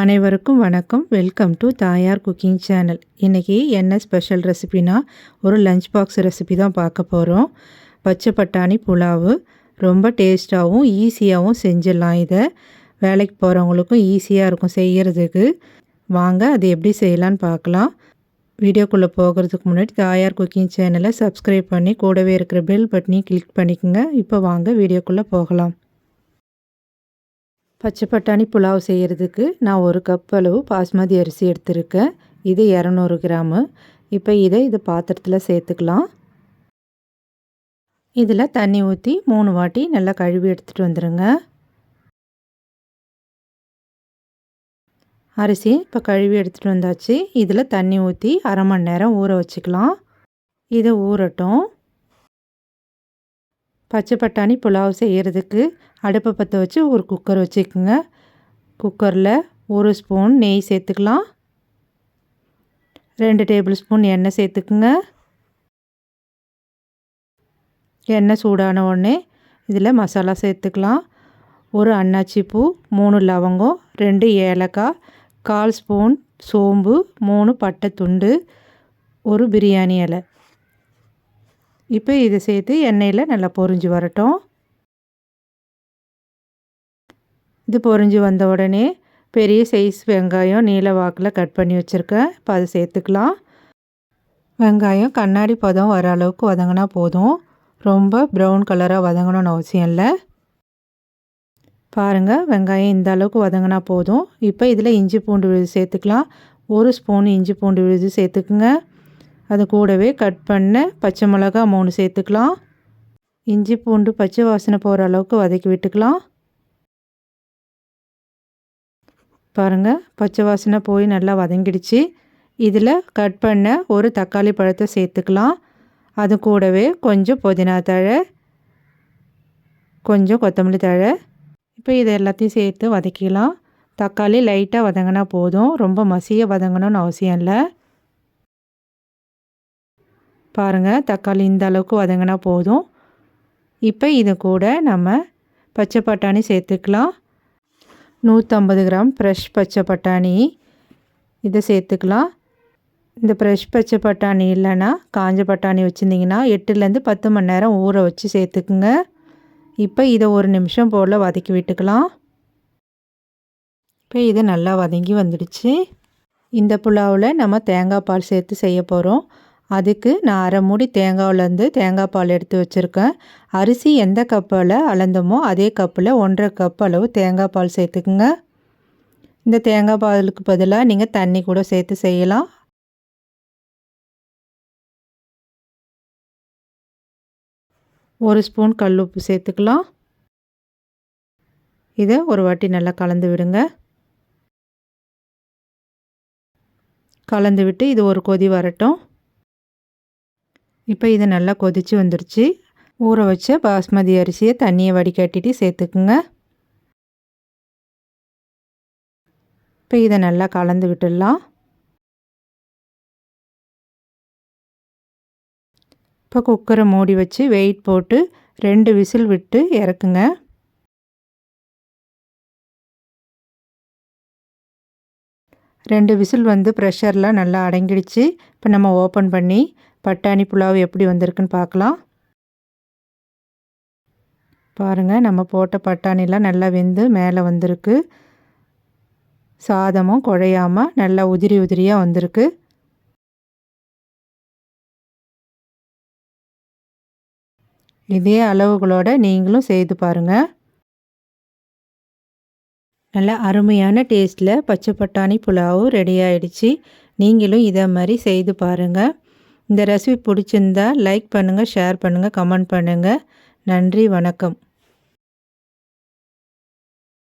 அனைவருக்கும் வணக்கம். Welcome to Thayar cooking channel. இன்றைக்கி என்ன ஸ்பெஷல் ரெசிபினா ஒரு லஞ்ச் பாக்ஸ் ரெசிபி தான் பார்க்க போகிறோம் பச்சை பட்டாணி புலாவு. ரொம்ப டேஸ்ட்டாகவும் ஈஸியாகவும் செஞ்சிடலாம் இதை. வேலைக்கு போகிறவங்களுக்கும் ஈஸியாக இருக்கும் செய்கிறதுக்கு வாங்க அது எப்படி செய்யலான்னு பார்க்கலாம். வீடியோக்குள்ளே போகிறதுக்கு முன்னாடி தாயார் குக்கிங் சேனலை சப்ஸ்கிரைப் பண்ணி கூடவே இருக்கிற பெல் பட்டனையும் கிளிக் பண்ணிக்கோங்க. இப்போ வாங்க வீடியோக்குள்ளே போகலாம். பச்சை பட்டாணி புலாவ் செய்கிறதுக்கு நான் ஒரு கப் அளவு பாஸ்மதி அரிசி எடுத்திருக்கேன். இது இரநூறு கிராமு. இப்போ இதை இது பாத்திரத்தில் சேர்த்துக்கலாம். இதில் தண்ணி ஊற்றி மூணு வாட்டி நல்லா கழுவி எடுத்துகிட்டு வந்துடுங்க அரிசி இப்போ கழுவி எடுத்துகிட்டு வந்தாச்சு. இதில் தண்ணி ஊற்றி அரை மணி நேரம் ஊற வச்சுக்கலாம். இதை ஊறட்டும். பச்சை பட்டாணி புலாவ் செய்கிறதுக்கு அடுப்பை பற்ற வச்சு ஒரு குக்கர் வச்சுக்கோங்க. குக்கரில் ஒரு ஸ்பூன் நெய் சேர்த்துக்கலாம். ரெண்டு டேபிள் ஸ்பூன் எண்ணெய் சேர்த்துக்குங்க. எண்ணெய் சூடான உடனே இதில் மசாலா சேர்த்துக்கலாம். ஒரு அன்னாச்சி பூ மூணு லவங்கம் ரெண்டு ஏலக்காய் கால் ஸ்பூன் சோம்பு மூணு பட்டை துண்டு ஒரு பிரியாணி இலை. இப்போ இதை சேர்த்து எண்ணெயில் நல்லா பொறிஞ்சு வரட்டும். இது பொறிஞ்சு வந்த உடனே பெரிய சைஸ் வெங்காயம் நீல வாக்கில் கட் பண்ணி வச்சுருக்கேன். இப்போ அதை சேர்த்துக்கலாம். வெங்காயம் கண்ணாடி பதம் வர அளவுக்கு வதங்கினா போதும். ரொம்ப ப்ரௌன் கலராக வதங்கணும்னு அவசியம் இல்லை. பாருங்கள் வெங்காயம் இந்த அளவுக்கு வதங்கினா போதும். இப்போ இதில் இஞ்சி பூண்டு விழுது சேர்த்துக்கலாம். ஒரு ஸ்பூன் இஞ்சி பூண்டு விழுது சேர்த்துக்குங்க. அது கூடவே கட் பண்ண பச்சை மிளகா மூணு சேர்த்துக்கலாம். இஞ்சி பூண்டு பச்சை வாசனை போகிற அளவுக்கு வதக்கி விட்டுக்கலாம். பாருங்கள் பச்சை வாசனை போய் நல்லா வதங்கிடுச்சு. இதில் கட் பண்ண ஒரு தக்காளி பழத்தை சேர்த்துக்கலாம். அது கூடவே கொஞ்சம் புதினா தழை கொஞ்சம் கொத்தமல்லி தழை. இப்போ இதை எல்லாத்தையும் சேர்த்து வதக்கிக்கலாம். தக்காளி லைட்டாக வதங்கினா போதும். ரொம்ப மசிய வதங்கணும்னு அவசியம் இல்லை. பாருங்கள் தக்காளி இந்த அளவுக்கு வதங்கினா போதும். இப்போ இது கூட நம்ம பச்சை பட்டாணி சேர்த்துக்கலாம். நூற்றம்பது கிராம் ஃப்ரெஷ் பச்சை பட்டாணி. இதை சேர்த்துக்கலாம். இந்த ஃப்ரெஷ் பச்சை பட்டாணி இல்லைன்னா காஞ்ச பட்டாணி வச்சுருந்தீங்கன்னா எட்டுலேருந்து பத்து மணி நேரம் ஊற வச்சு சேர்த்துக்குங்க. இப்போ இதை ஒரு நிமிஷம் போல் வதக்கி விட்டுக்கலாம். இப்போ இது நல்லா வதங்கி வந்துடுச்சு. இந்த புலாவில் நம்ம தேங்காய் பால் சேர்த்து செய்ய போகிறோம் அதுக்கு நான் அரை மூடி தேங்காவிலேருந்து தேங்காய் பால் எடுத்து வச்சுருக்கேன். அரிசி எந்த கப்பில் அளந்தமோ அதே கப்பில் ஒன்றரை கப் அளவு தேங்காய் பால் சேர்த்துக்குங்க. இந்த தேங்காய் பாலுக்கு பதிலாக நீங்கள் தண்ணி கூட சேர்த்து செய்யலாம். ஒரு ஸ்பூன் கல் உப்பு சேர்த்துக்கலாம். இதை ஒரு வாட்டி நல்லா கலந்து விடுங்க. கலந்து விட்டு இது ஒரு கொதி வரட்டும். இப்போ இது நல்லா கொதித்து வந்துடுச்சு ஊற வச்ச பாஸ்மதி அரிசியை தண்ணியை வடிகட்டிட்டு சேர்த்துக்குங்க இப்போ இதை நல்லா கலந்து விட்டுடலாம். இப்போ குக்கரை மூடி வச்சு வெயிட் போட்டு ரெண்டு விசில் விட்டு இறக்குங்க. ரெண்டு விசில் வந்து ப்ரெஷர்லாம் நல்லா அடங்கிடுச்சு. இப்போ நம்ம ஓப்பன் பண்ணி பட்டாணி புலாவ் எப்படி வந்திருக்குன்னு பார்க்கலாம். பாருங்கள் நம்ம போட்ட பட்டாணிலாம் நல்லா வெந்து மேலே வந்திருக்கு. சாதமும் குழையாமல் நல்லா உதிரி உதிரியாக வந்திருக்கு. இதே அளவுகளோடு நீங்களும் செய்து பாருங்கள் நல்ல அருமையான டேஸ்ட்டில் பச்சை பட்டாணி புலாவும் ரெடி ஆகிடுச்சி நீங்களும் இதை மாதிரி செய்து பாருங்கள் இந்த ரெசிபி பிடிச்சிருந்தா லைக் பண்ணுங்கள் ஷேர் பண்ணுங்கள் கமெண்ட் பண்ணுங்கள் நன்றி வணக்கம்.